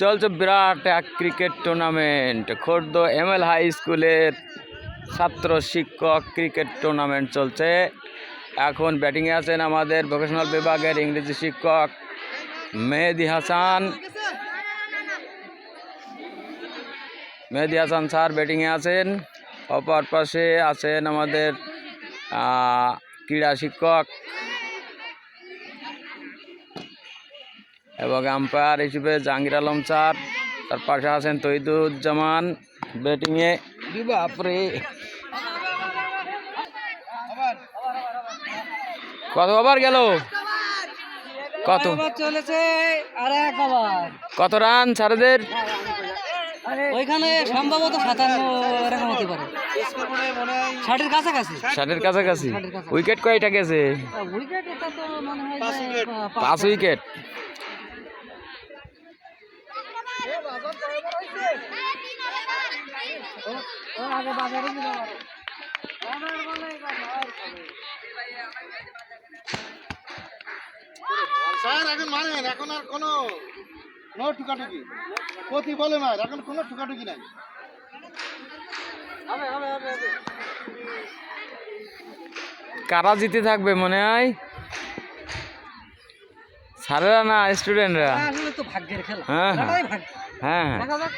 চলছে বিরাট এক cricket tournament. Khord M L high স্কুলের ছাত্র শিক্ষক ক্রিকেট টুর্নামেন্ট চলছে। এখন ব্যাটিংয়ে আছেন আমাদের ভোকেশনাল বিভাগের ইংরেজি শিক্ষক মেহেদি হাসান। মেহেদি হাসান স্যার ব্যাটিংয়ে আছেন। অপর পাশে আছেন আমাদের ক্রীড়া শিক্ষক এবং আম্পায়ার হিসেবে জাহাঙ্গীর আলম স্যার তার পাশে আছেন তৈদুজ্জামান ব্যাটিংয়ে বাপরে। কত ওভার গেল? কত? চলেছে আর এক ওভার কত রান স্যারদের? ওইখানে সম্ভবত সাতান্ন এরকম হতে পারে। ষাটের কাছাকাছি। ষাটের কাছাকাছি। উইকেট কয়টা গেছে? উইকেট মনে হয় পাঁচ উইকেট আগে বাজারে বলে। স্যার এখন মারেন এখন আর কোনো নো ঠুকাঠুকি। প্রতি বলে মার এখন কোনো ঠুকাঠুকি নাই। কারা জিতে থাকবে মনে হয়? স্যারেরা না স্টুডেন্টরা? আসলে তো ভাগ্যের খেলা। হ্যাঁ, হ্যাঁ। হ্যাঁ হ্যাঁ। দেখা যাক।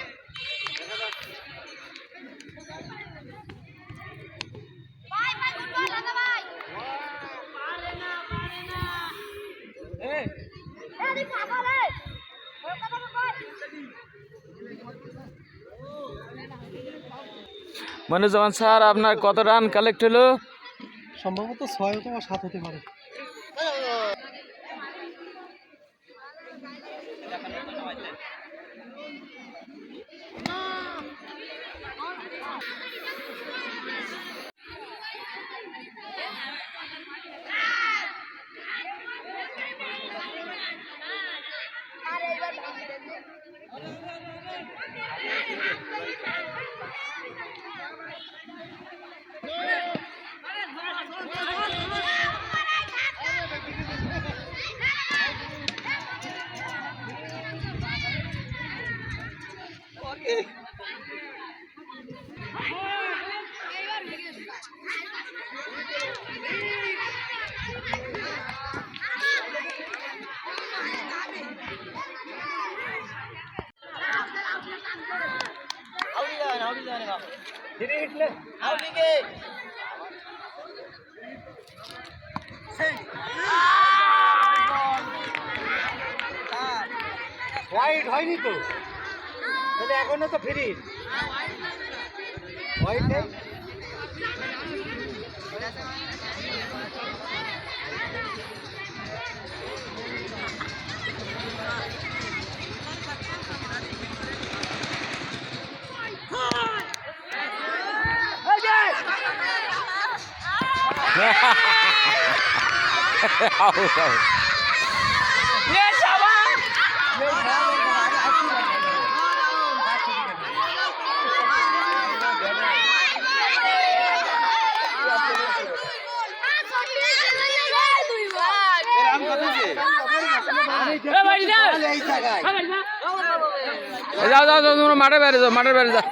স্যার আপনার কত রান কালেক্ট হলো? সম্ভবত ছয় অথবা সাত হতে পারে। হোয়াইট হয়নি তো। তাহলে এখনও তো ফ্রি হোয়াইট নেই? জায়গায় এ যাও যাও যাও তোমরা মাঠে বাইরে যাও মাঠের বাইরে যাও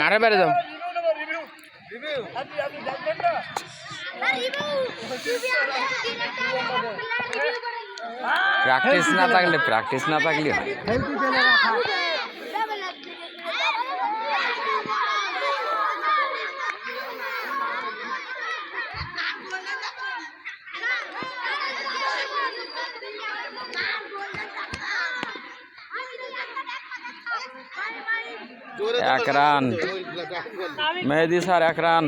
মাঠের বাইরে যাও। প্র্যাকটিস না থাকলে প্র্যাকটিস না থাকলে এক রান মেহেদি স্যার এক রান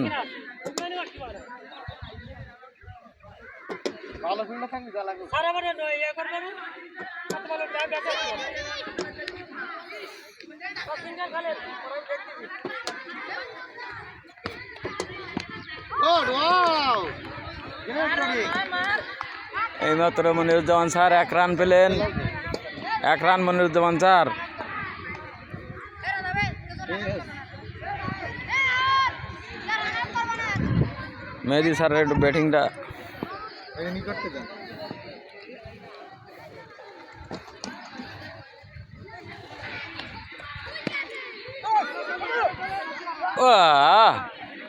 এইমাত্র মনিরুজ্জামান স্যার এক রান পেলেন। এক রান মনিরুজ্জামান স্যার। মেহেদি স্যারের একটু ব্যাটিংটা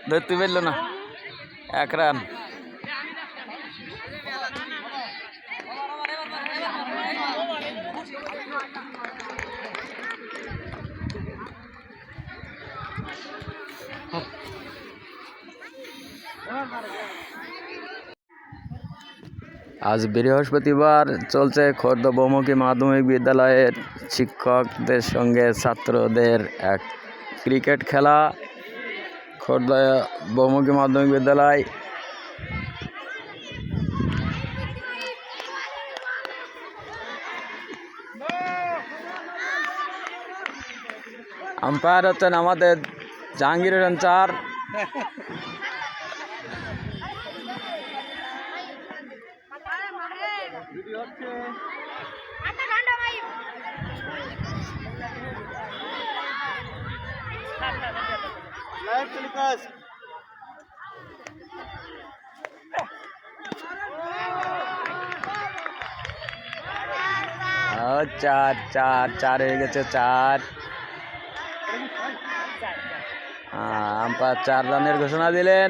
ধরতে পারল না এক রান আজ বৃহস্পতিবার চলছে খর্দ বহুমুখী মাধ্যমিক বিদ্যালয়ের শিক্ষকদের সঙ্গে ছাত্রদের এক ক্রিকেট খেলা। খর্দ বহুমুখী মাধ্যমিক বিদ্যালয় আম্পায়ার হচ্ছেন আমাদের জাহাঙ্গীর হোসেন চার আচ্ছা ভাই। Live telecast. চার চার চার হয়ে গেছে চার। আম্পায়ার চার রানের ঘোষণা দিলেন।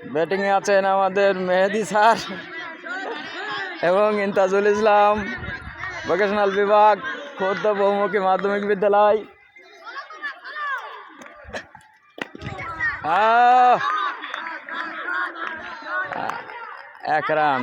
ব্যাটিংয়ে আছেন আমাদের মেহেদি স্যার এবং ইন্তাজুল ইসলাম ভোকেশনাল বিভাগ খোদ্দ বহুমুখী মাধ্যমিক বিদ্যালয়! এক রান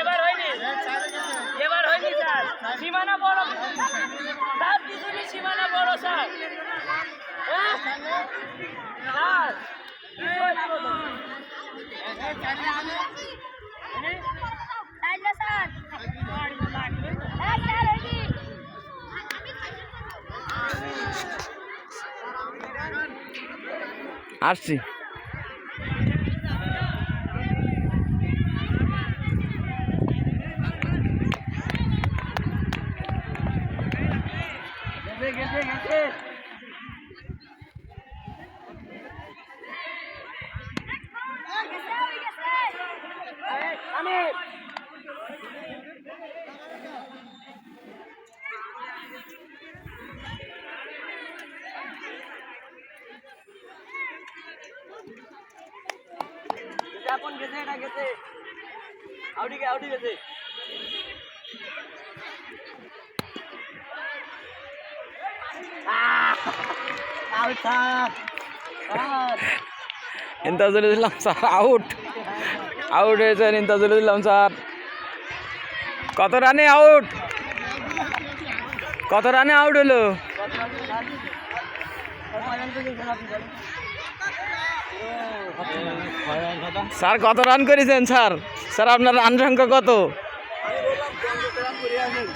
এবার হয়নি। এবার হয়নি স্যার। সীমানা বড়। তার পিছনে সীমানা বড় স্যার। হ্যাঁ? স্যার। আসছি। আমি এখন গেছে এটা গেছে। আউটি গে আউটি গেছে। Out sir. Sir Intajul Islam sir out হয়েছেন ইন্তাজুল ইসলাম স্যার। কত রানে আউট কত রানে আউট হলো? স্যার, কত রান করেছেন, স্যার? স্যার, আপনার রান সংখ্যা কত?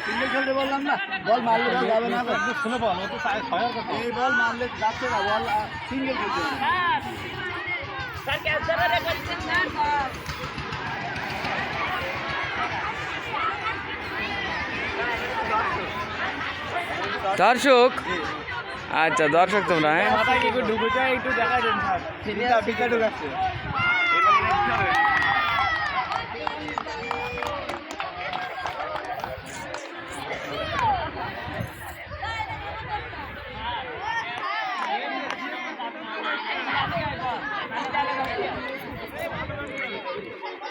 সিঙ্গেল খেলতে বললাম না বল মারলে বল যাবে না শুনে বল ও তো ছয়ের কথা এই বল মারলে যাচ্ছে না বল সিঙ্গেল খেলতে হবে। স্যার ক্যান্সার রেকর্ড স্যার দর্শক। আচ্ছা দর্শক তোমরা হ্যাঁ?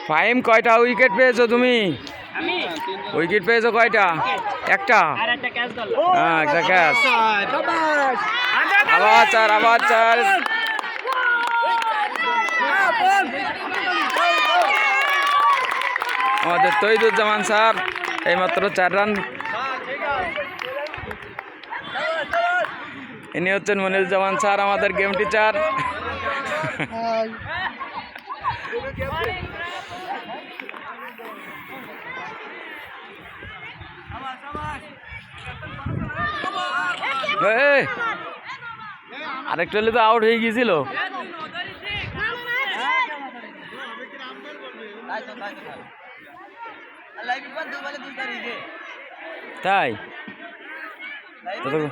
ফাইম কয়টা উইকেট পেয়েছ তুমি? উইকেট পেয়েছ কয়টা? একটা। হ্যাঁ কাকাস আবার চার আবার চার আমাদের তৈদুজ্জামান স্যার এইমাত্র চার রান। ইনি হচ্ছেন মনিরুজ্জামান স্যার আমাদের গেম টিচার আরেকটা হলে তো আউট হয়ে গিয়েছিল। তাই? তো তো তো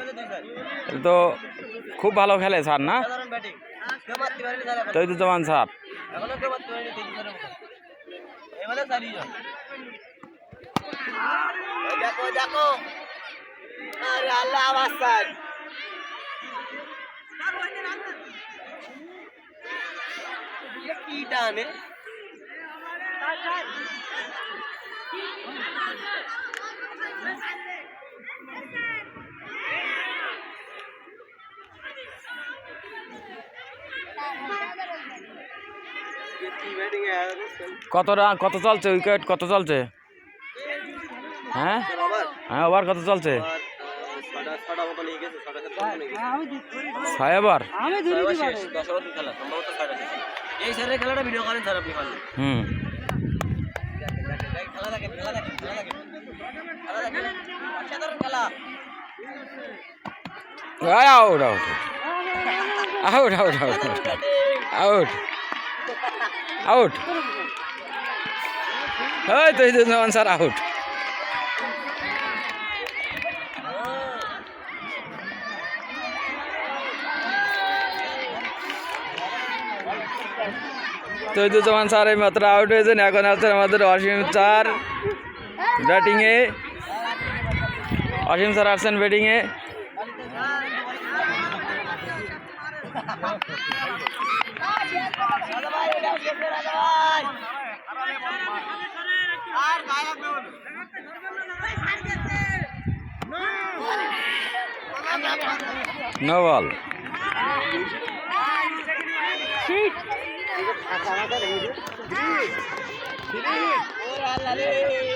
তো- তো খুব ভালো খেলে স্যার, না? মারতে পারেনি স্যার। দেখো দেখো। আরে আল্লাহ আওয়াজ কি টানে কত রান কত চলছে উইকেট কত চলছে? হ্যাঁ? হ্যাঁ ওভার কত চলছে? নিয়ে গেছে আমি ধরি- ছয়বার? শেষ দশ ওভার খেলা সম্ভবত ছয়টা শেষ। এই স্যারের খেলাটা ভিডিও করেন স্যার আপনি পারলে হুম। খেলা দেখেন খেলা দেখেন খেলা দেখেন খেলা দেখেন অসাধারণ খেলা out out out out out out out ওই Toiduzzaman sir out Toiduzzaman sir এই মাত্র আউট হয়েছেন। এখন আছেন আমাদের অসীম স্যার ব্যাটিংয়ে অসীম স্যার আসছেন ব্যাটিংয়ে রাজা ভাই আর গায়ে লাগবে ওর।